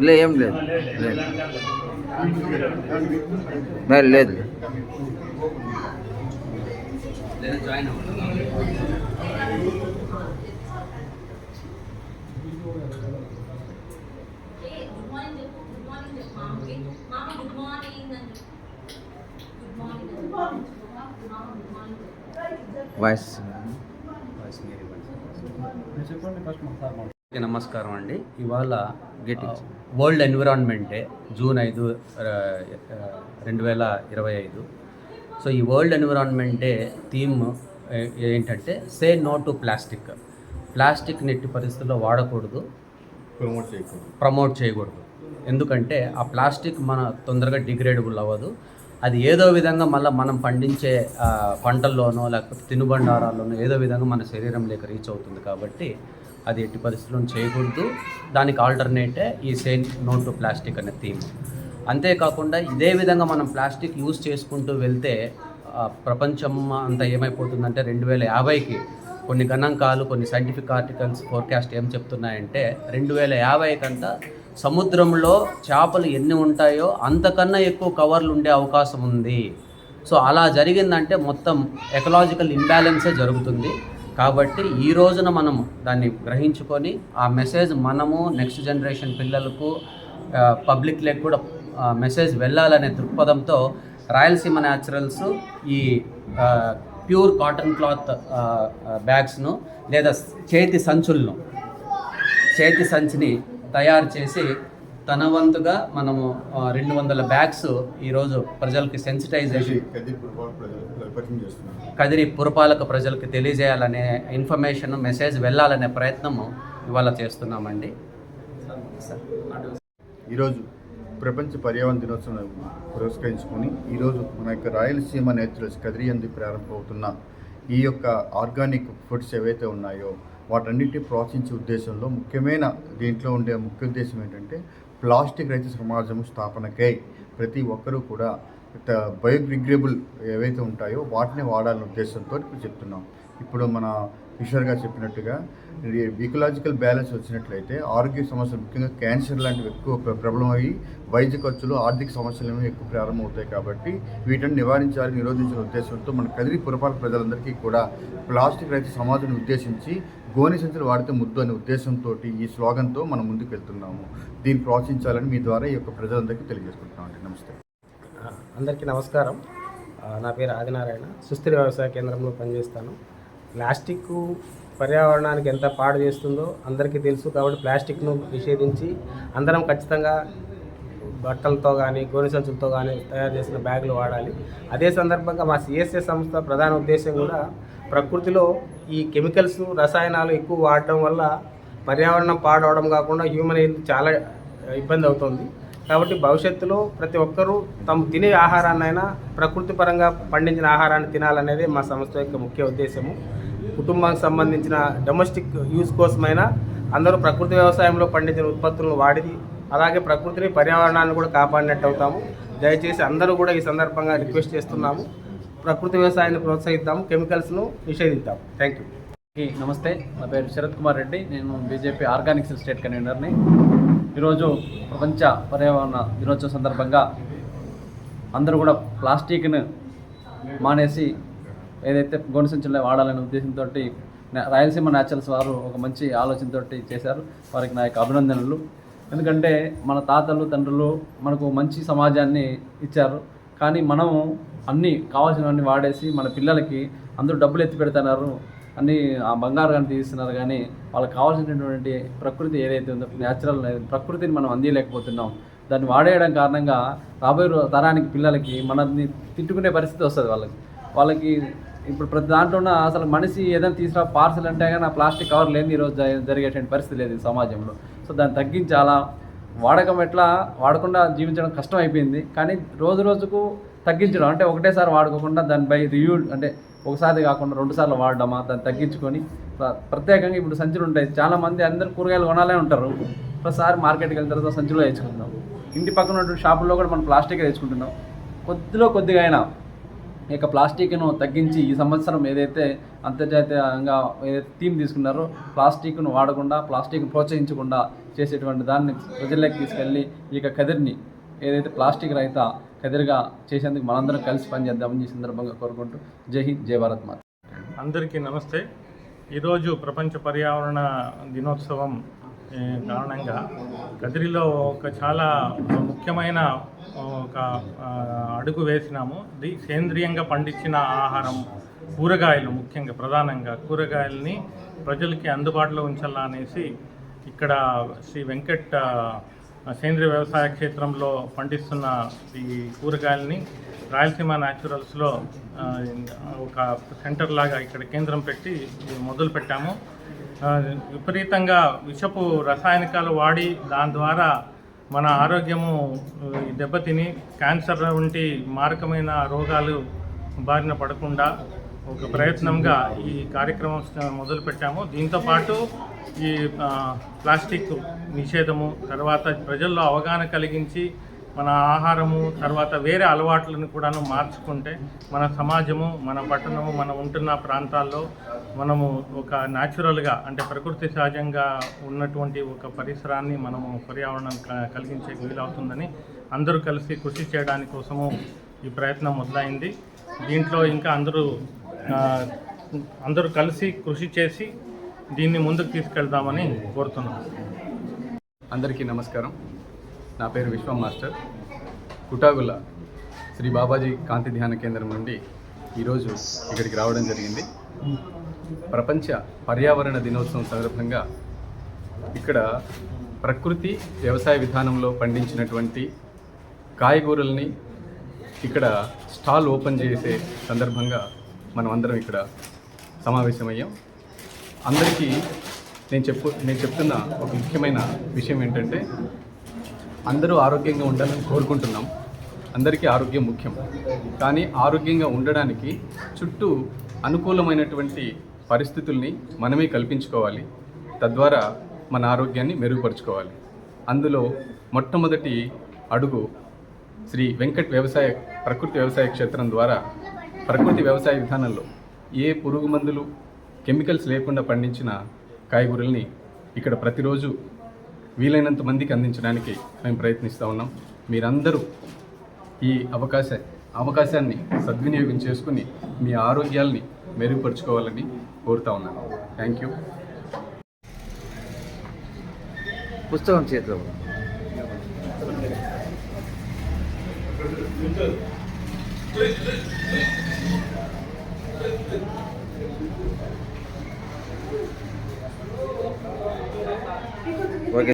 లే ఏం లేదు లేదు లేదు లేదు జాయిన్ గుడ్ వాయిస్. అందరికీ నమస్కారం అండి. ఇవాళ. ఆ, వరల్డ్ ఎన్విరాన్మెంట్ డే జూన్ ఐదు రెండు వేల ఇరవై ఐదు. సో ఈ వరల్డ్ ఎన్విరాన్మెంట్ డే థీమ్ ఏంటంటే say no to plastic plastic నెట్టి పరిస్థితుల్లో వాడకూడదు. ప్రమోట్ చేయకూడదు. ప్రమోట్ చేయకూడదు. ఎందుకంటే ఆ ప్లాస్టిక్ మన తొందరగా డిగ్రేడబుల్ అవ్వదు. అది ఏదో విధంగా మళ్ళీ మనం పండించే పంటల్లోనో లేకపోతే తినుబండారాల్లోనో ఏదో విధంగా మన శరీరం లేక రీచ్ అవుతుంది కాబట్టి అది ఎట్టి పరిస్థితుల్లో చేయకూడదు. దానికి ఆల్టర్నేటే ఈ సేమ్ నో టు ప్లాస్టిక్ అనే థీమ్. అంతేకాకుండా ఇదే విధంగా మనం ప్లాస్టిక్ యూజ్ చేసుకుంటూ వెళ్తే ప్రపంచం అంతా ఏమైపోతుందంటే రెండు వేల యాభైకి కొన్ని గణాంకాలు కొన్ని సైంటిఫిక్ ఆర్టికల్స్ ఫోర్కాస్ట్ ఏం చెప్తున్నాయంటే రెండు వేల యాభై కంతా సముద్రంలో చేపలు ఎన్ని ఉంటాయో అంతకన్నా ఎక్కువ కవర్లు ఉండే అవకాశం ఉంది. సో అలా జరిగిందంటే మొత్తం ఎకలాజికల్ ఇంబ్యాలెన్సే జరుగుతుంది. కాబట్టి ఈ రోజున మనం దాన్ని గ్రహించుకొని ఆ మెసేజ్ మనము నెక్స్ట్ జనరేషన్ పిల్లలకు పబ్లిక్లకు కూడా మెసేజ్ వెళ్ళాలనే దృక్పథంతో రాయలసీమ న్యాచురల్స్ ఈ ప్యూర్ కాటన్ క్లాత్ బ్యాగ్స్ను లేదా చేతి సంచులను చేతి సంచిని తయారు చేసి తన వంతుగా మనము రెండు వందల బ్యాగ్స్ ఈరోజు ప్రజలకి సెన్సిటైజేషన్ కదిరి పురపాలక ప్రజలకు పరిచయం చేస్తున్నాను. కదిరి పురపాలక ప్రజలకు తెలియజేయాలనే ఇన్ఫర్మేషన్ మెసేజ్ వెళ్ళాలనే ప్రయత్నము ఇవాళ చేస్తున్నామండి. ఈరోజు ప్రపంచ పర్యావరణ దినోత్సవం పురస్కరించుకొని ఈరోజు మన యొక్క రాయలసీమ నేచురల్స్ కదిరి అందు ప్రారంభమవుతున్న ఈ యొక్క ఆర్గానిక్ ఫుడ్స్ ఏవైతే ఉన్నాయో వాటన్నిటిని ప్రోత్సహించే ఉద్దేశంలో ముఖ్యమైన దీంట్లో ఉండే ముఖ్య ఉద్దేశం ఏంటంటే ప్లాస్టిక్ రహిత సమాజం స్థాపనకై ప్రతి ఒక్కరూ కూడా బయోగ్రిగ్రేబుల్ ఏవైతే ఉంటాయో వాటిని వాడాలనే ఉద్దేశంతో ఇప్పుడు చెప్తున్నాం. ఇప్పుడు మన కిషోర్ గారు చెప్పినట్టుగా ఈకలాజికల్ బ్యాలెన్స్ వచ్చినట్లయితే ఆరోగ్య సమస్యలు ముఖ్యంగా క్యాన్సర్ లాంటివి ఎక్కువ ప్రబలం అయ్యి వైద్య ఖర్చులు ఆర్థిక సమస్యలు ఎక్కువ ప్రారంభమవుతాయి కాబట్టి వీటిని నివారించాలి నిరోధించిన ఉద్దేశంతో మన కదిరి పురపాలక ప్రజలందరికీ కూడా ప్లాస్టిక్ రహిత సమాజాన్ని ఉద్దేశించి గోని సంచులు వాడితే ముద్దు అనే ఉద్దేశంతో ఈ స్లోగన్తో మనం ముందుకు వెళ్తున్నాము. దీన్ని ప్రోత్సహించాలని మీ ద్వారా ఈ యొక్క ప్రజలందరికీ తెలియజేసుకుంటున్నామండి నమస్తే. అందరికీ నమస్కారం. నా పేరు ఆదినారాయణ. సుస్థిర వ్యవసాయ కేంద్రంలో పనిచేస్తాను. ప్లాస్టిక్ పర్యావరణానికి ఎంత పాడు చేస్తుందో అందరికీ తెలుసు కాబట్టి ప్లాస్టిక్ను నిషేధించి అందరం ఖచ్చితంగా బట్టలతో కానీ గోనె సంచులతో కానీ తయారు చేసిన బ్యాగులు వాడాలి. అదే సందర్భంగా మా సిఎస్ఏ సంస్థ ప్రధాన ఉద్దేశం కూడా ప్రకృతిలో ఈ కెమికల్స్ రసాయనాలు ఎక్కువ వాడటం వల్ల పర్యావరణం పాడవడం కాకుండా హ్యూమన్ హెల్త్ చాలా ఇబ్బంది అవుతుంది. కాబట్టి భవిష్యత్తులో ప్రతి ఒక్కరూ తాము తినే ఆహారాన్నైనా ప్రకృతి పరంగా పండించిన ఆహారాన్ని తినాలనేది మా సంస్థ యొక్క ముఖ్య ఉద్దేశము. కుటుంబానికి సంబంధించిన డొమెస్టిక్ యూజ్ కోసమైనా అందరూ ప్రకృతి వ్యవసాయంలో పండించిన ఉత్పత్తులను వాడి అలాగే ప్రకృతిని పర్యావరణాన్ని కూడా కాపాడినట్టు అవుతాము దయచేసి అందరూ కూడా ఈ సందర్భంగా రిక్వెస్ట్ చేస్తున్నాము. ప్రకృతి వ్యవసాయాన్ని ప్రోత్సహిద్దాము కెమికల్స్ను నిషేధిద్దాం థ్యాంక్ యూ నమస్తే నా పేరు శరత్ కుమార్ రెడ్డి. నేను బీజేపీ ఆర్గానిక్స్ స్టేట్ కన్వీనర్ని. ఈరోజు ప్రపంచ పర్యావరణ దినోత్సవం సందర్భంగా అందరూ కూడా ప్లాస్టిక్ను మానేసి ఏదైతే గోనె సంచులు వాడాలనే ఉద్దేశంతో రాయలసీమ న్యాచురల్స్ వారు ఒక మంచి ఆలోచనతో చేశారు. వారికి నా యొక్క అభినందనలు. ఎందుకంటే మన తాతలు తండ్రులు మనకు మంచి సమాజాన్ని ఇచ్చారు. కానీ మనము అన్నీ కావాల్సినవన్నీ వాడేసి మన పిల్లలకి అందరూ డబ్బులు ఎత్తి పెడుతున్నారు. అన్ని ఆ బంగారు కానీ తీస్తున్నారు కానీ వాళ్ళకి కావాల్సినటువంటి ప్రకృతి ఏదైతే ఉందో న్యాచురల్ ప్రకృతిని మనం అందియలేకపోతున్నాం. దాన్ని వాడేయడం కారణంగా రాబోయే తరానికి పిల్లలకి మనల్ని తిట్టుకునే పరిస్థితి వస్తుంది వాళ్ళకి. వాళ్ళకి ఇప్పుడు ప్రతి దాంట్లో ఉన్న అసలు మనిషి ఏదైనా తీసుకురా పార్సల్ అంటే కానీ ఆ ప్లాస్టిక్ కవర్ లేని ఈరోజు జరిగేటువంటి పరిస్థితి లేదు సమాజంలో. సో దాన్ని తగ్గించాలా? వాడకం ఎట్లా? వాడకుండా జీవించడం కష్టం అయిపోయింది. కానీ రోజు రోజుకు తగ్గించడం. అంటే ఒకటేసారి వాడుకోకుండా దానిపై రివ్యూ అంటే ఒకసారి కాకుండా రెండు సార్లు వాడడమా దాన్ని తగ్గించుకొని ప్రత్యేకంగా ఇప్పుడు సంచులు ఉంటాయి. చాలా మంది అందరూ కూరగాయలు కొనాలే ఉంటారు. ఒకసారి మార్కెట్కి వెళ్ళిన తర్వాత సంచులో వేసుకుంటున్నాం ఇంటి పక్కన ఉన్నటువంటి షాపుల్లో కూడా మనం ప్లాస్టిక్ తెచ్చుకుంటున్నాం. కొద్దిలో కొద్దిగా అయినా ఈ యొక్క ప్లాస్టిక్ను తగ్గించి ఈ సంవత్సరం ఏదైతే అంతర్జాతీయంగా ఏదైతే థీమ్ తీసుకున్నారో ప్లాస్టిక్ను వాడకుండా ప్లాస్టిక్ను ప్రోత్సహించకుండా చేసేటువంటి దాన్ని ప్రజల్లోకి తీసుకెళ్ళి ఈ యొక్క కదిరిని ఏదైతే ప్లాస్టిక్ రహిత కదిరిగా చేసేందుకు మనందరం కలిసి పనిచేద్దామని ఈ సందర్భంగా కోరుకుంటూ జై హింద్ జై భారత్ మాత. అందరికీ నమస్తే. ఈరోజు ప్రపంచ పర్యావరణ దినోత్సవం కారణంగా కదిరిలో ఒక చాలా ముఖ్యమైన ఒక అడుగు వేసినాము. ది సేంద్రియంగా పండించిన ఆహారం కూరగాయలు ముఖ్యంగా ప్రధానంగా కూరగాయలని ప్రజలకి అందుబాటులో ఉంచాలా అనేసి ఇక్కడ శ్రీ వెంకట్ సేంద్రియ వ్యవసాయ క్షేత్రంలో పండిస్తున్న ఈ కూరగాయలని రాయలసీమ న్యాచురల్స్లో ఒక సెంటర్ లాగా ఇక్కడ కేంద్రం పెట్టి మొదలు పెట్టాము. విపరీతంగా విషపు రసాయనికాలు వాడి దాని ద్వారా మన ఆరోగ్యము దెబ్బతిని క్యాన్సర్ వంటి మారకమైన రోగాలు బారిన పడకుండా ఒక ప్రయత్నంగా ఈ కార్యక్రమం మొదలుపెట్టాము. దీంతో పాటు ఈ ప్లాస్టిక్ నిషేధము తర్వాత ప్రజల్లో అవగాహన కలిగించి మన ఆహారము తర్వాత వేరే అలవాట్లను కూడాను మార్చుకుంటే మన సమాజము మన పట్టణము మనం ఉంటున్న ప్రాంతాల్లో మనము ఒక న్యాచురల్గా అంటే ప్రకృతి సహజంగా ఉన్నటువంటి ఒక పరిసరాన్ని మనము పర్యావరణం క- కలిగించే వీలవుతుందని అందరూ కలిసి కృషి చేయడానికి కోసము ఈ ప్రయత్నం మొదలైంది. దీంట్లో ఇంకా అందరూ అందరూ కలిసి కృషి చేసి దీన్ని ముందుకు తీసుకెళ్దామని కోరుతున్నాం. అందరికీ నమస్కారం. నా పేరు విశ్వం మాస్టర్. కుటాగుల శ్రీ బాబాజీ కాంతి ధ్యాన కేంద్రం నుండి ఈరోజు ఇక్కడికి రావడం జరిగింది. ప్రపంచ పర్యావరణ దినోత్సవం సందర్భంగా ఇక్కడ ప్రకృతి వ్యవసాయ విధానంలో పండించినటువంటి కాయగూరల్ని ఇక్కడ స్టాల్ ఓపెన్ చేసే సందర్భంగా మనం అందరం ఇక్కడ సమావేశమయ్యాం. అందరికీ నేను చెప్పు నేను చెప్తున్న ఒక ముఖ్యమైన విషయం ఏంటంటే అందరూ ఆరోగ్యంగా ఉండాలని కోరుకుంటున్నాం. అందరికీ ఆరోగ్యం ముఖ్యం. కానీ ఆరోగ్యంగా ఉండడానికి చుట్టూ అనుకూలమైనటువంటి పరిస్థితుల్ని మనమే కల్పించుకోవాలి. తద్వారా మన ఆరోగ్యాన్ని మెరుగుపరుచుకోవాలి. అందులో మొట్టమొదటి అడుగు శ్రీ వెంకట్ వ్యవసాయ ప్రకృతి వ్యవసాయ క్షేత్రం ద్వారా ప్రకృతి వ్యవసాయ విధానంలో ఏ పురుగు మందులు కెమికల్స్ లేకుండా పండించిన కాయగూరల్ని ఇక్కడ ప్రతిరోజు వీలైనంత మందికి అందించడానికి మేము ప్రయత్నిస్తూ ఉన్నాం. మీరందరూ ఈ అవకాశ అవకాశాన్ని సద్వినియోగం చేసుకుని మీ ఆరోగ్యాల్ని మెరుగుపరుచుకోవాలని కోరుతా ఉన్నాను థ్యాంక్ యూ పుస్తకం చేతిలో ఓకే